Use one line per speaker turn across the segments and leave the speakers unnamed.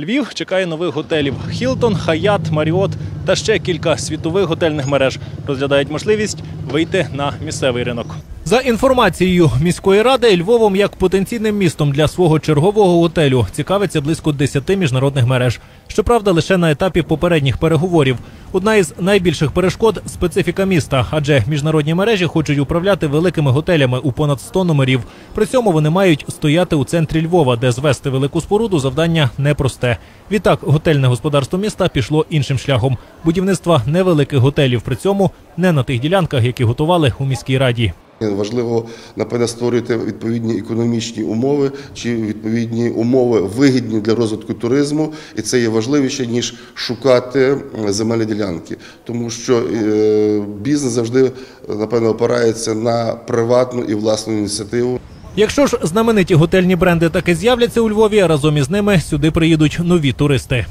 Львів чекає нових готелів: Хілтон, Хаят, Маріот та ще кілька світових готельних мереж розглядають можливість вийти на місцевий ринок. За інформацією міської ради, Львовом як потенційним містом для свого чергового готелю цікавиться близько 10 міжнародних мереж. Щоправда, лише на етапі попередніх переговорів. Одна із найбільших перешкод специфіка міста, адже міжнародні мережі хочуть управляти великими готелями у понад 100 номерів. При цьому вони мають стояти у центрі Львова, де звести велику споруду завдання непросте. Відтак, готельне господарство міста пішло іншим шляхом будівництва невеликих готелів. При цьому не на тих ділянках, які готували у міській раді.
Важливо, напевне, створювати відповідні економічні умови чи відповідні умови вигідні для розвитку туризму, і це є важливіше ніж шукати земельні ділянки, тому що е, бізнес завжди напевно опирається на приватну і власну ініціативу.
Якщо ж знамениті готельні бренди таки з'являться у Львові, разом із ними сюди приїдуть нові туристи.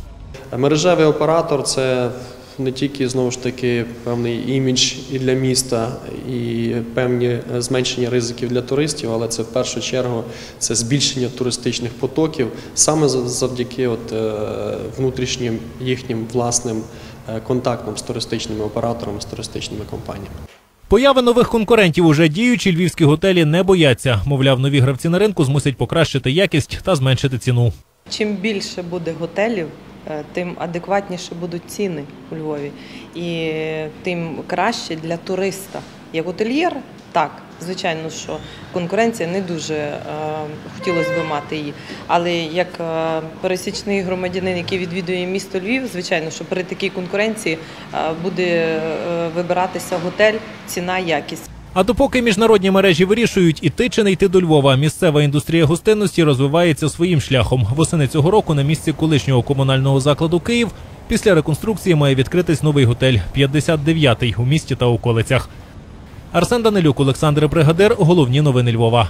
Мережевий оператор це не тільки знову ж таки певний імідж і для міста, і певні зменшення ризиків для туристів, але це в першу чергу це збільшення туристичних потоків саме за- завдяки от, е, внутрішнім їхнім власним е, контактам з туристичними операторами, з туристичними компаніями.
Появи нових конкурентів уже діючі львівські готелі не бояться. Мовляв, нові гравці на ринку змусять покращити якість та зменшити ціну.
Чим більше буде готелів, е, тим адекватніше будуть ціни у Львові, і тим краще для туриста. Як готельєр, так, звичайно, що конкуренція не дуже е, хотілося б мати її. Але як е, пересічний громадянин, який відвідує місто Львів, звичайно, що при такій конкуренції е, буде е, вибиратися готель, ціна, якість.
А допоки міжнародні мережі вирішують іти чи не йти до Львова, місцева індустрія гостинності розвивається своїм шляхом. Восени цього року на місці колишнього комунального закладу Київ після реконструкції має відкритись новий готель 59-й у місті та околицях. Арсен Данилюк, Олександр Бригадир. Головні новини Львова.